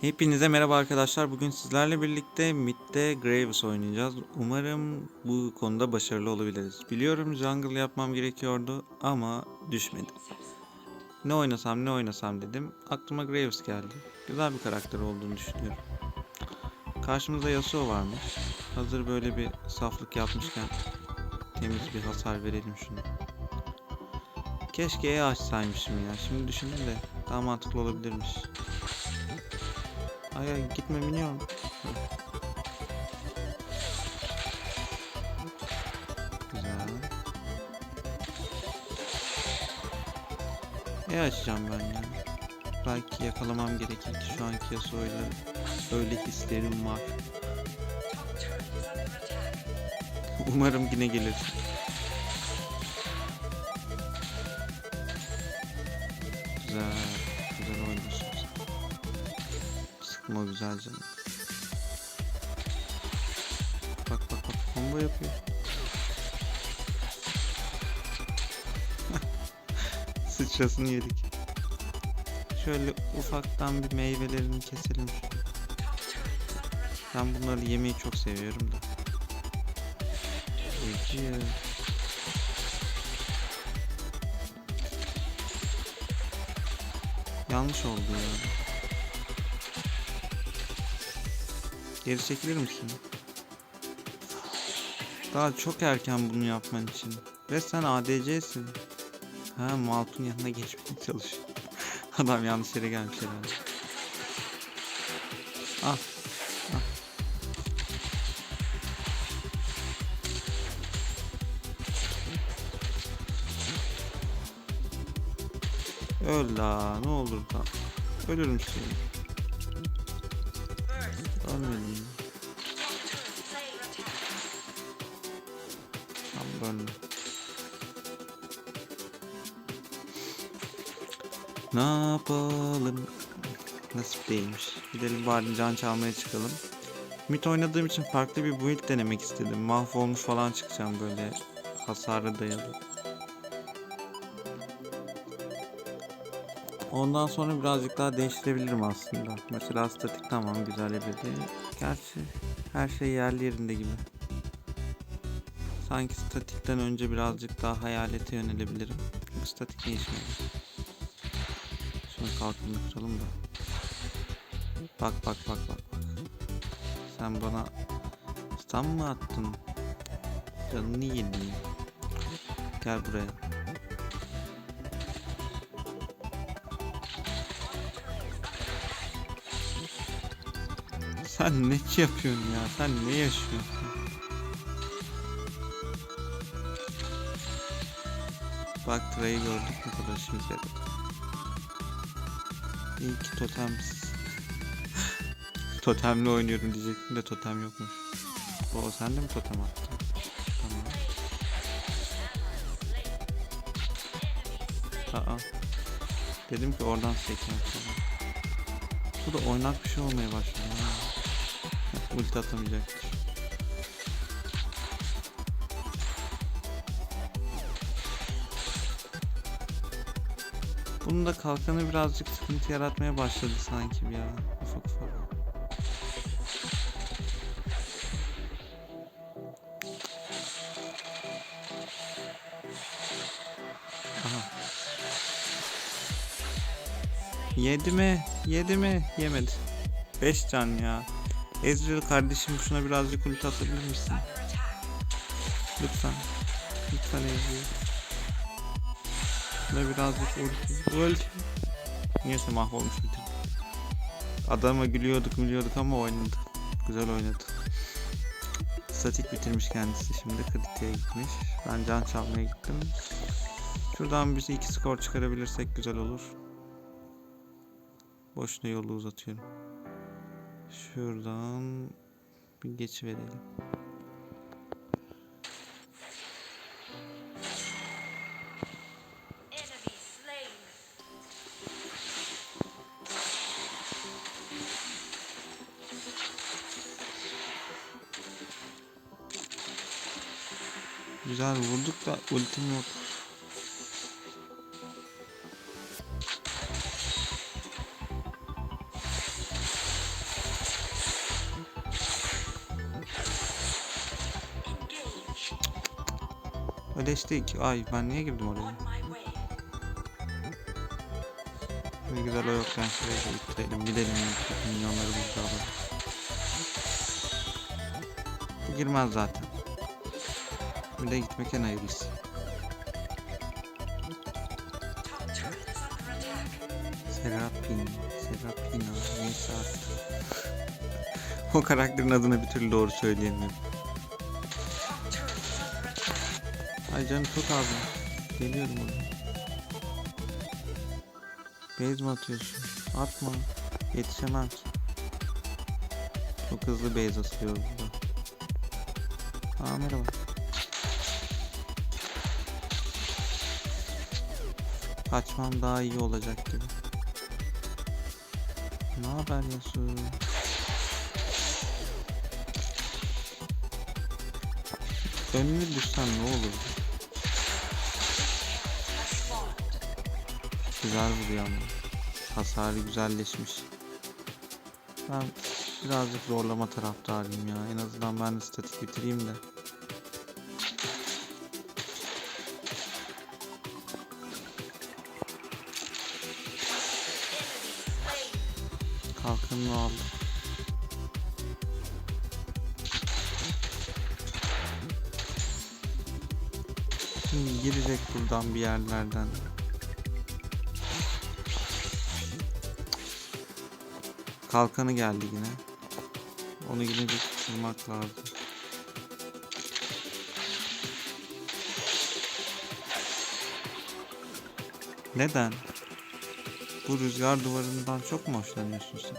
Hepinize merhaba arkadaşlar. Bugün sizlerle birlikte Mid'de Graves oynayacağız. Umarım bu konuda başarılı olabiliriz. Biliyorum jungle yapmam gerekiyordu ama düşmedi. Ne oynasam ne oynasam dedim. Aklıma Graves geldi. Güzel bir karakter olduğunu düşünüyorum. Karşımızda Yasuo varmış. Hazır böyle bir saflık yapmışken temiz bir hasar verelim şunu. Keşke E açsaymışım ya. Şimdi düşündüm de daha mantıklı olabilirmiş. Ay gitme minyon. Güzel. E açacağım ben ya. Belki yakalamam gerekir ki şu anki Yasuo'yla öyle hislerim var. Umarım yine gelir. Güzel. Güzel oynuyorsun. Sıkma güzel canım. Bak bak bak combo yapıyor. Sıçrasını yedik. Şöyle ufaktan bir meyvelerini keselim. Ben bunları yemeyi çok seviyorum da. Ece. Yanlış oldu ya. Geri çekilir misin? Daha çok erken bunu yapman için. Ve sen ADC'sin. Ha Maltun yanına geçmeye çalışıyor. Adam yanlış yere gelmiş herhalde. Ah. ah. Öl la ne olur da. Ölür müsün? Ölmedim. Tam böyle. Ne yapalım? Nasip değilmiş. Gidelim bari can çalmaya çıkalım. Mit oynadığım için farklı bir build denemek istedim. Mahvolmuş falan çıkacağım böyle hasara dayalı. Ondan sonra birazcık daha değiştirebilirim aslında. Mesela statik tamam güzel ebedi. Gerçi her şey yerli yerinde gibi. Sanki statikten önce birazcık daha hayalete yönelebilirim. Çünkü statik işime yarar? Şunu kalkını kıralım da. Bak bak bak bak bak. Sen bana stun mı attın? Canını yedim. Gel buraya. Sen ne yapıyorsun ya? Sen ne yaşıyorsun? Bak Trey'i gördük ne kadar yaradı. İyi ki totemsiz. Totemle oynuyorum diyecektim de totem yokmuş. O sen de mi totem attın? Tamam. Aa. Dedim ki oradan sana. Bu da oynak bir şey olmaya başladı. Ulti atamayacaktır. Bunun da kalkanı birazcık sıkıntı yaratmaya başladı sanki bir ya. Ufak ufak. Aha. Yedi mi? Yedi mi? Yemedi. 5 can ya. Ezreal kardeşim şuna birazcık ulti atabilir misin? Lütfen. Lütfen Ezreal. Şuna birazcık ulti. Ulti. Niyeyse mahvolmuş bitirdi. Adama gülüyorduk gülüyorduk ama oynadı. Güzel oynadı. Statik bitirmiş kendisi şimdi kritiğe gitmiş. Ben can çalmaya gittim. Şuradan biz iki skor çıkarabilirsek güzel olur. Boşuna yolu uzatıyorum. Şuradan bir geç verelim. Güzel vurduk da ultim yok. Birleştik. Ay ben niye girdim oraya? Ne güzel o yokken şuraya da ittirelim. Gidelim milyonları burada alalım. Girmez zaten. Bir de gitmek en hayırlısı. Serapin, Serapina, neyse artık. o karakterin adını bir türlü doğru söyleyemiyorum. Canım çok az. Geliyorum oraya. Base mi atıyorsun? Atma. Yetişemem. Çok hızlı base atıyor burada. Aa merhaba. Kaçmam daha iyi olacak gibi. Ne haber Yasu? Önüne düşsen ne olur? Güzel vuruyor ama. Hasarı güzelleşmiş. Ben birazcık zorlama taraftarıyım ya. En azından ben de statik bitireyim de. Kalkanını aldım. Şimdi girecek buradan bir yerlerden. Kalkanı geldi yine. Onu gidince tutturmak lazım. Neden? Bu rüzgar duvarından çok mu hoşlanıyorsun sen?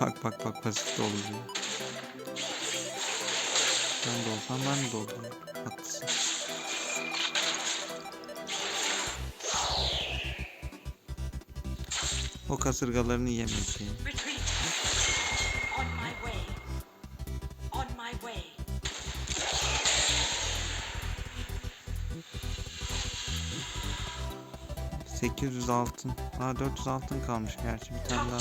Bak bak bak pasif de oluyor. Ben de olsam ben de olurum. O kasırgalarını. On my way. ...800 altın. Aa 400 altın kalmış gerçi bir tane daha.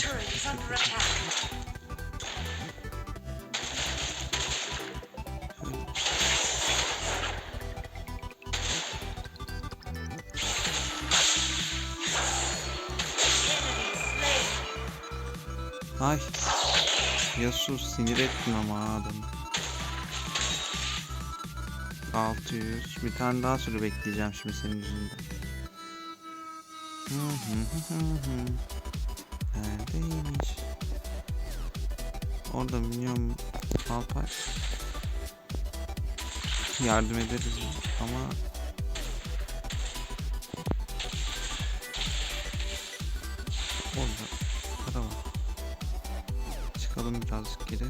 Ay. Yasu sinir ettin ama adamı. 600. Bir tane daha sürü bekleyeceğim şimdi senin yüzünden. Neredeymiş? Orada minyon Alpay. Yardım ederiz ama Çıkalım birazcık geri.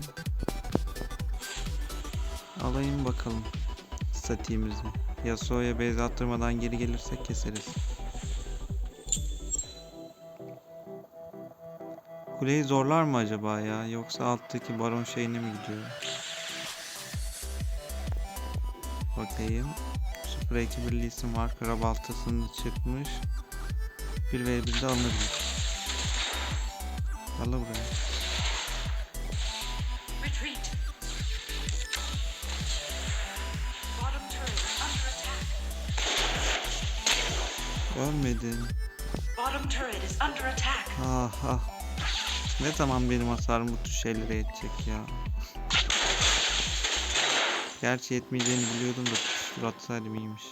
Alayım bakalım statiğimizi. Yasuo'ya base attırmadan geri gelirsek keseriz. Kuleyi zorlar mı acaba ya? Yoksa alttaki baron şeyine mi gidiyor? Bakayım. Super ekibirli isim var. Kara baltasını çıkmış. 1 ve 1'de alınabilir. Valla buraya. Ölmedin. Ah ah. Ne zaman benim hasarım bu tür şeylere yetecek ya. Gerçi yetmeyeceğini biliyordum da tutuştur atsaydım iyiymiş.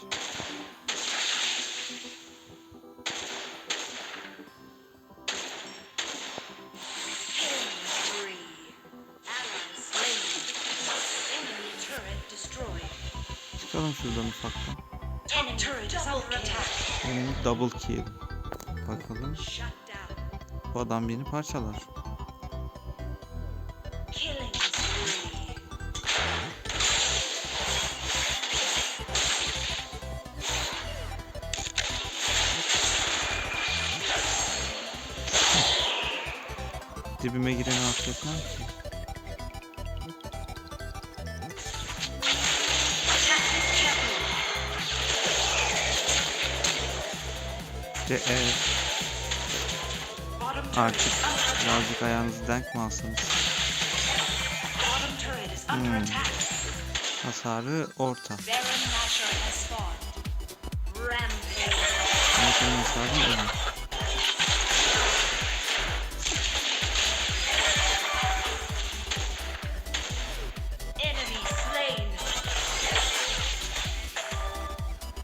Çıkalım şuradan ufaktan. Benim double kill. Bakalım. Bu adam beni parçalar. Dibime gireni affetmem ki. E, Bottom turret artık birazcık ayağınızı denk mi alsanız? Hmm. Hasarı orta. Baron Nashor has spawned. Rampage. Ama senin hasarın iyi. Enemy slain.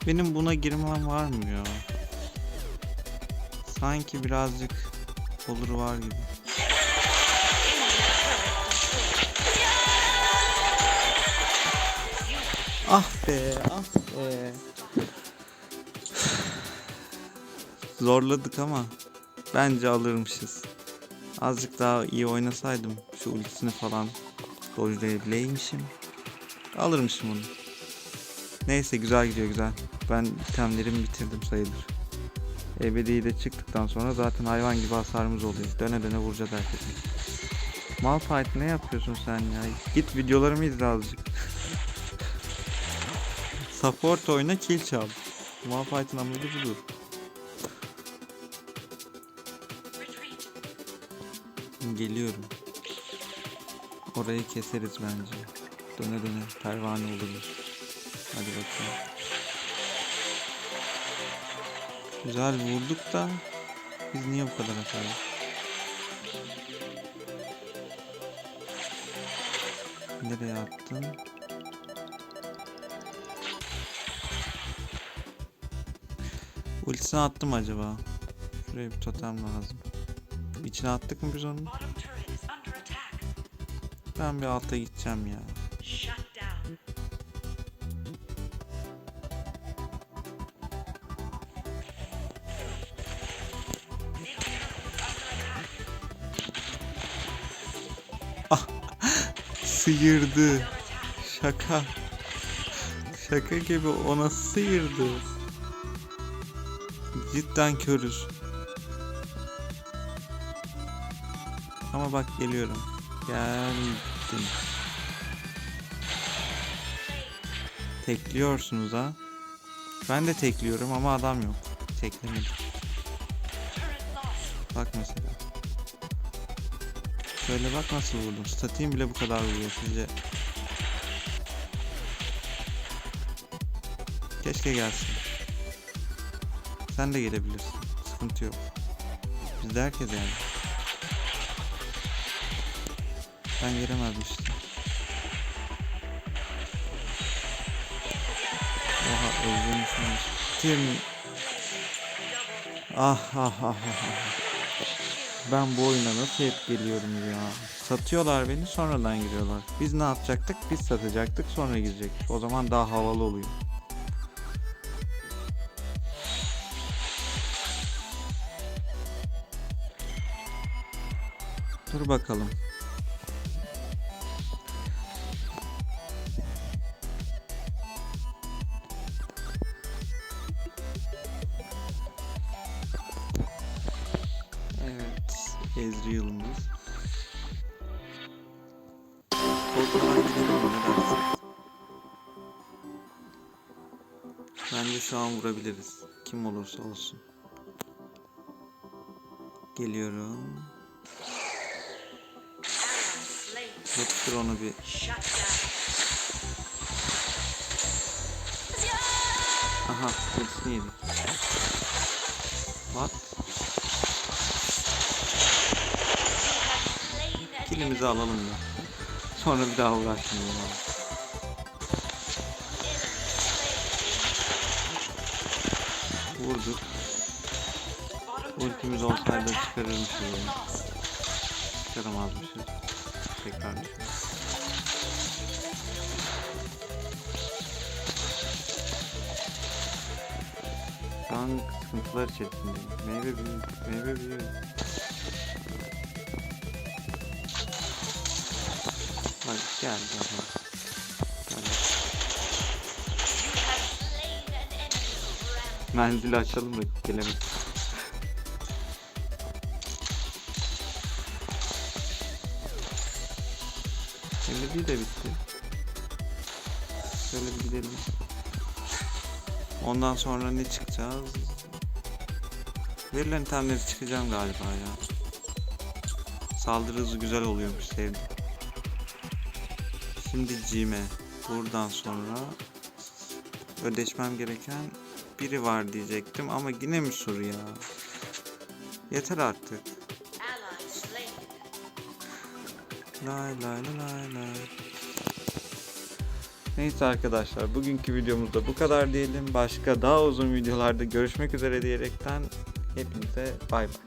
Benim buna girmem var mı ya? Sanki birazcık olur var gibi. Ah be, ah be. Zorladık ama bence alırmışız. Azıcık daha iyi oynasaydım şu ultisini falan dojlayabileymişim. Alırmışım onu. Neyse güzel gidiyor güzel. Ben itemlerimi bitirdim sayılır. Ebedi çıktıktan sonra zaten hayvan gibi hasarımız oluyor. Döne döne vuracağız herkese. Malphite ne yapıyorsun sen ya? Git videolarımı izle azıcık. Support oyna kill çal. Malphite'ın amacı budur. Geliyorum. Orayı keseriz bence. Döne döne pervane oluruz. Hadi bakalım. Güzel vurduk da biz niye bu kadar yedik? Nereye attın? Ultisini attım acaba? Şuraya bir totem lazım. İçine attık mı biz onu? Ben bir alta gideceğim ya. Sıyırdı. Şaka. Şaka gibi ona sıyırdı. Cidden körüz. Ama bak geliyorum. Geldim. Tekliyorsunuz ha. Ben de tekliyorum ama adam yok. Teklemedim. Bak mesela. Şöyle bak nasıl vurdum. Statiğim bile bu kadar vuruyor sizce. Keşke gelsin. Sen de gelebilirsin. Sıkıntı yok. Bizde herkes yani. Ben gelemezmiştim. Oha özlemişim. Tim. Ah ah ah ah. ah. Ben bu oyuna nasıl hep geliyorum ya. Satıyorlar beni sonradan giriyorlar. Biz ne yapacaktık? Biz satacaktık sonra girecektik. O zaman daha havalı oluyor. Dur bakalım. Korkmadan gidelim? Bence şu an vurabiliriz. Kim olursa olsun. Geliyorum. Yapıştır onu bir. Aha, ultisini yedik. What? Kilimizi alalım ya. Sonra bir daha uğraşmayalım abi. Vurduk. Ultimiz olsaydı çıkarırmışız onu. Çıkaramazmışız. Tekrar düşün. Şu an sıkıntılar içerisindeyim. Meyve büyüyor. Meyve büyüyor. Gel gel. Gel. Menzili açalım da gelemedik. Emre'yi de bitti. Şöyle bir gidelim. Ondan sonra ne çıkacağız? Verilen itemleri çıkacağım galiba ya. Saldırı hızı güzel oluyormuş sevdim. Şimdi Cime. buradan sonra ödeşmem gereken biri var diyecektim ama yine mi sur ya? Yeter artık. Lay lay lay lay. Neyse arkadaşlar bugünkü videomuzda bu kadar diyelim. Başka daha uzun videolarda görüşmek üzere diyerekten hepinize bay bay.